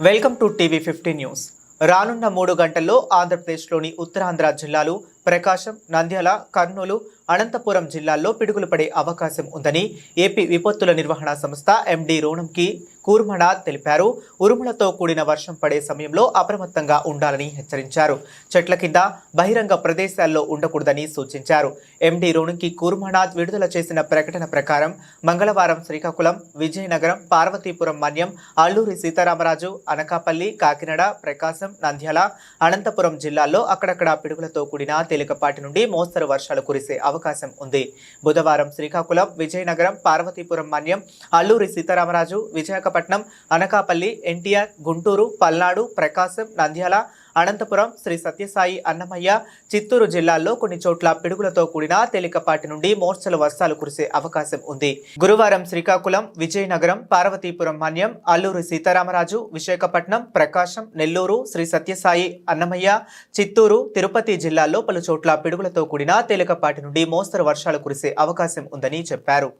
Welcome to TV fifty news. రానున్న మూడు గంటల్లో ఆంధ్రప్రదేశ్లోని ఉత్తరాంధ్ర జిల్లాలు ప్రకాశం నంద్యాల కర్నూలు అనంతపురం జిల్లాల్లో పిడుగులు పడే అవకాశం ఉందని ఏపీ విపత్తుల నిర్వహణ సంస్థ ఎండీ రోణంకి కూర్మనాథ్ తెలిపారు. ఉరుములతో కూడిన వర్షం పడే సమయంలో అప్రమత్తంగా ఉండాలని హెచ్చరించారు. చెట్ల కింద బహిరంగ ప్రదేశాల్లో ఉండకూడదని సూచించారు. ఎండీ రోణంకి కూర్మనాథ్ విడుదల చేసిన ప్రకటన ప్రకారం మంగళవారం శ్రీకాకుళం విజయనగరం పార్వతీపురం మన్యం అల్లూరి సీతారామరాజు అనకాపల్లి కాకినాడ ప్రకాశం నంద్యాల అనంతపురం జిల్లాల్లో అక్కడక్కడ పిడుగులతో కూడిన తేలికపాటి నుండి మోస్తరు వర్షాలు కురిసే అవకాశం ఉంది. బుధవారం శ్రీకాకుళం విజయనగరం పార్వతీపురం మన్యం అల్లూరి సీతారామరాజు విశాఖపట్నం అనకాపల్లి ఎన్టీఆర్ గుంటూరు పల్నాడు ప్రకాశం నంద్యాల అనంతపురం శ్రీ సత్యసాయి అన్నమయ్య చిత్తూరు జిల్లాల్లో కొన్ని చోట్ల పిడుగులతో కూడిన తేలికపాటి నుండి మోర్చల వర్షాలు కురిసే అవకాశం ఉంది. గురువారం శ్రీకాకుళం విజయనగరం పార్వతీపురం మన్యం అల్లూరు సీతారామరాజు విశాఖపట్నం ప్రకాశం నెల్లూరు శ్రీ సత్యసాయి అన్నమయ్య చిత్తూరు తిరుపతి జిల్లాల్లో పలు చోట్ల పిడుగులతో కూడిన తేలికపాటి నుండి మోస్తరు వర్షాలు కురిసే అవకాశం ఉందని చెప్పారు.